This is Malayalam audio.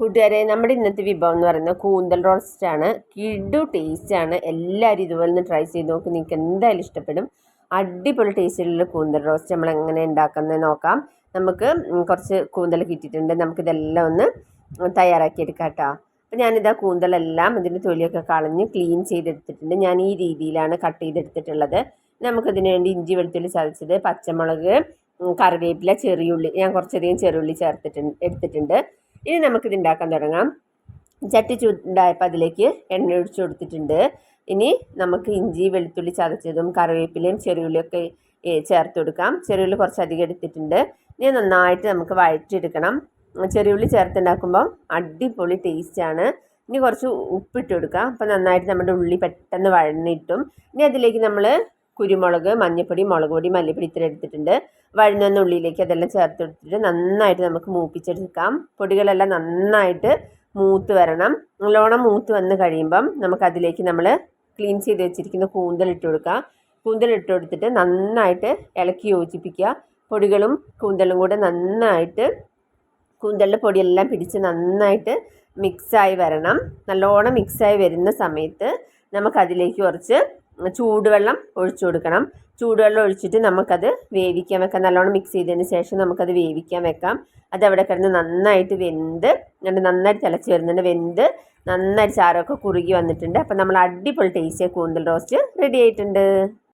കൂട്ടുകാരെ നമ്മുടെ ഇന്നത്തെ വിഭവം എന്ന് പറയുന്നത് കൂന്തൽ റോസ്റ്റ് ആണ്. കിഡു ടേസ്റ്റ് ആണ്. എല്ലാവരും ഇതുപോലെ ഒന്ന് ട്രൈ ചെയ്ത് നോക്കി. നിങ്ങൾക്ക് എന്തായാലും ഇഷ്ടപ്പെടും. അടിപൊളി ടേസ്റ്റിലുള്ള കൂന്തൽ റോസ്റ്റ് നമ്മൾ എങ്ങനെ ഉണ്ടാക്കുന്നത് നോക്കാം. നമുക്ക് കുറച്ച് കൂന്തൽ കിട്ടിയിട്ടുണ്ട്. നമുക്കിതെല്ലാം ഒന്ന് തയ്യാറാക്കി എടുക്കാം കേട്ടോ അപ്പോൾ ഞാനിതാ കൂന്തലെല്ലാം ഇതിന്റെ തൊലിയൊക്കെ കളഞ്ഞ് ക്ലീൻ ചെയ്തെടുത്തിട്ടുണ്ട്. ഞാൻ ഈ രീതിയിലാണ് കട്ട് ചെയ്തെടുത്തിട്ടുള്ളത്. നമുക്കതിന് വേണ്ടി ഇഞ്ചി വെളുത്തുള്ളി ചതച്ചത് പച്ചമുളക് കറിവേപ്പില ചെറിയുള്ളി. ഞാൻ കുറച്ചധികം ചെറിയുള്ളി ചേർത്തിട്ടുണ്ട് എടുത്തിട്ടുണ്ട്. ഇനി നമുക്കിത് ഉണ്ടാക്കാൻ തുടങ്ങാം. ചട്ടി ചൂടായപ്പോൾ അതിലേക്ക് എണ്ണ ഒഴിച്ചു കൊടുത്തിട്ടുണ്ട്. ഇനി നമുക്ക് ഇഞ്ചി വെളുത്തുള്ളി ചതച്ചതും കറിവേപ്പിലയും ചെറിയുള്ളിയൊക്കെ ചേർത്ത് കൊടുക്കാം. ചെറിയുള്ളി കുറച്ചധികം എടുത്തിട്ടുണ്ട്. ഇനി നന്നായിട്ട് നമുക്ക് വഴറ്റിയെടുക്കണം. ചെറിയുള്ളി ചേർത്തുണ്ടാക്കുമ്പം അടിപൊളി ടേസ്റ്റാണ് ഇനി കുറച്ച് ഉപ്പിട്ട് കൊടുക്കാം. അപ്പോൾ നന്നായിട്ട് നമ്മുടെ ഉള്ളി പെട്ടെന്ന് വഴന്നിട്ടും. ഇനി അതിലേക്ക് നമ്മൾ കുരുമുളക് മഞ്ഞൾപ്പൊടി മുളക് പൊടി മല്ലിപ്പൊടി ഇത്ര എടുത്തിട്ടുണ്ട്. വഴുന്ന ഉള്ളിയിലേക്ക് അതെല്ലാം ചേർത്ത് നന്നായിട്ട് നമുക്ക് മൂപ്പിച്ചെടുക്കാം. പൊടികളെല്ലാം നന്നായിട്ട് മൂത്ത് വരണം. നല്ലോണം മൂത്ത് വന്ന് കഴിയുമ്പം നമുക്കതിലേക്ക് നമ്മൾ ക്ലീൻ ചെയ്ത് വെച്ചിരിക്കുന്ന കൂന്തൽ ഇട്ട് കൊടുക്കുക. കൂന്തൽ ഇട്ട് കൊടുത്തിട്ട് നന്നായിട്ട് ഇളക്കി യോജിപ്പിക്കുക. പൊടികളും കൂന്തലും കൂടെ നന്നായിട്ട് കൂന്തലിന്റെ പൊടിയെല്ലാം പിടിച്ച് നന്നായിട്ട് മിക്സായി വരണം. നല്ലോണം മിക്സായി വരുന്ന സമയത്ത് നമുക്കതിലേക്ക് കുറച്ച് ചൂടുവെള്ളം ഒഴിച്ചു കൊടുക്കണം. ചൂടുവെള്ളം ഒഴിച്ചിട്ട് നമുക്കത് വേവിക്കാൻ വെക്കാം. നല്ലോണം മിക്സ് ചെയ്തതിന് ശേഷം നമുക്കത് വേവിക്കാൻ വെക്കാം. അത് അവിടെ കിടന്ന് നന്നായിട്ട് വെന്ത് എന്നിട്ട് നന്നായിട്ട് തിളച്ച് വരുന്നുണ്ട്. വെന്ത് നന്നായിട്ട് ചാരമൊക്കെ കുറുകി വന്നിട്ടുണ്ട്. അപ്പം നമ്മൾ അടിപൊളി ടേസ്റ്റിയ കൂന്തൽ റോസ്റ്റ് റെഡി ആയിട്ടുണ്ട്.